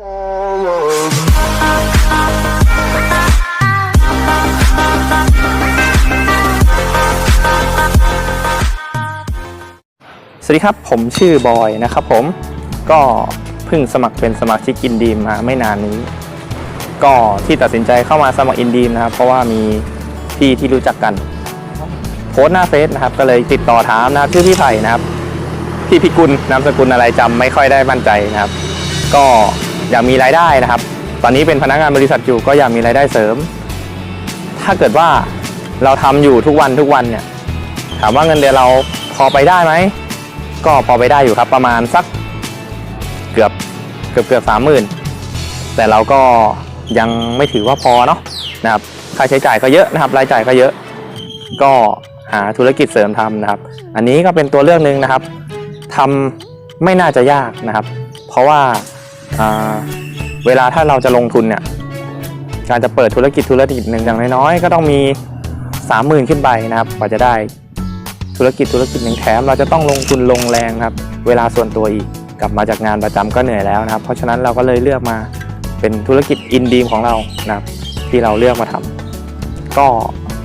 สวัสดีครับ ผมชื่อบอยนะครับผมก็เพิ่งสมัครเป็นสมาชิกอินดีมมาไม่นานนี้ ก็ที่ตัดสินใจเข้ามาสมัครอินดีมนะครับ เพราะว่ามีพี่ที่รู้จักกัน โพสต์หน้าเฟซนะครับ ก็เลยติดต่อถามนะครับชื่อพี่ไผ่นะครับ พี่พิกุลนามสกุลอะไรจำไม่ค่อยได้มั่นใจนะครับ ก็ อยากมีรายได้นะครับ ตอนนี้เป็นพนักงานบริษัทอยู่ก็อยากมีรายได้เสริม ถ้าเกิดว่าเราทำอยู่ทุกวันทุกวันเนี่ยถามว่าเงินเดือนเราพอไปได้ไหมก็พอไปได้อยู่ครับประมาณสักเกือบเกือบเกือบสามหมื่นแต่เราก็ยังไม่ถือว่าพอเนาะนะครับค่าใช้จ่ายก็เยอะนะครับรายจ่ายก็เยอะ ก็หาธุรกิจเสริมทำนะครับ อันนี้ก็เป็นตัวเลือกหนึ่งนะครับทำไม่น่าจะยากนะครับ เพราะว่า อ่าเวลาถ้าเราจะลงทุนเนี่ย การจะเปิดธุรกิจธุรกิจหนึ่งอย่างน้อยๆก็ต้องมีสามหมื่นขึ้นไปนะครับกว่าจะได้ธุรกิจธุรกิจหนึ่งแถม เราจะต้องลงทุนลงแรงครับ เวลาส่วนตัวอีกกลับมาจากงานประจำก็เหนื่อยแล้วนะครับ เพราะฉะนั้นเราก็เลยเลือกมาเป็นธุรกิจอินดีมของเรานะครับ ที่เราเลือกมาทำก็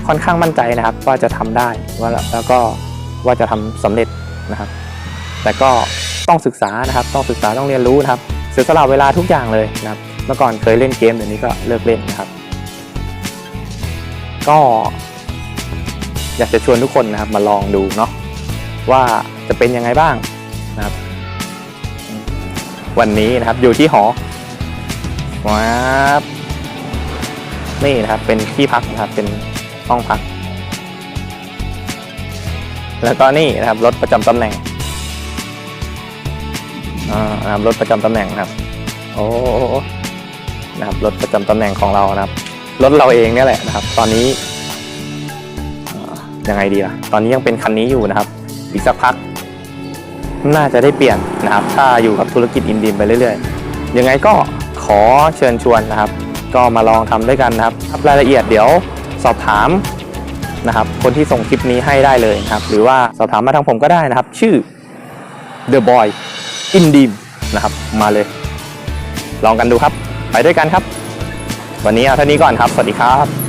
ค่อนข้างมั่นใจนะครับว่าจะทำได้ว่าแล้วก็ว่าจะทำสำเร็จนะครับ แต่ก็ต้องศึกษานะครับ ต้องศึกษาต้องเรียนรู้นะครับ เสียสละเวลาทุกอย่างเลยนะครับ เมื่อก่อนเคยเล่นเกมเดี๋ยวนี้ก็เลิกเล่นนะครับ ก็อยากจะชวนทุกคนนะครับมาลองดูเนาะว่าจะเป็นยังไงบ้างนะครับ วันนี้นะครับอยู่ที่หอว้าบนี่นะครับเป็นที่พักนะครับเป็นห้องพัก แล้วก็นี่นะครับรถประจำตำแหน่ง อ่านะครับรถประจำตำแหน่งนะครับ โอ้นะครับรถประจำตำแหน่งของเรานะครับรถเราเองเนี่ยแหละนะครับ ตอนนี้ยังไงดีล่ะ ตอนนี้ยังเป็นคันนี้อยู่นะครับ อีกสักพัก น่าจะได้เปลี่ยนนะครับ ถ้าอยู่กับธุรกิจอินดีมไปเรื่อยๆ ยังไงก็ขอเชิญชวนนะครับ ก็มาลองทำด้วยกันนะครับรับรายละเอียดเดี๋ยวสอบถามนะครับคนที่ส่งคลิปนี้ให้ได้เลยนะครับ หรือว่าสอบถามมาทางผมก็ได้นะครับ ชื่อ The Boy อินดีมนะครับ มาเลย ลองกันดูครับ ไปด้วยกันครับ วันนี้เอาเท่านี้ก่อนครับ สวัสดีครับ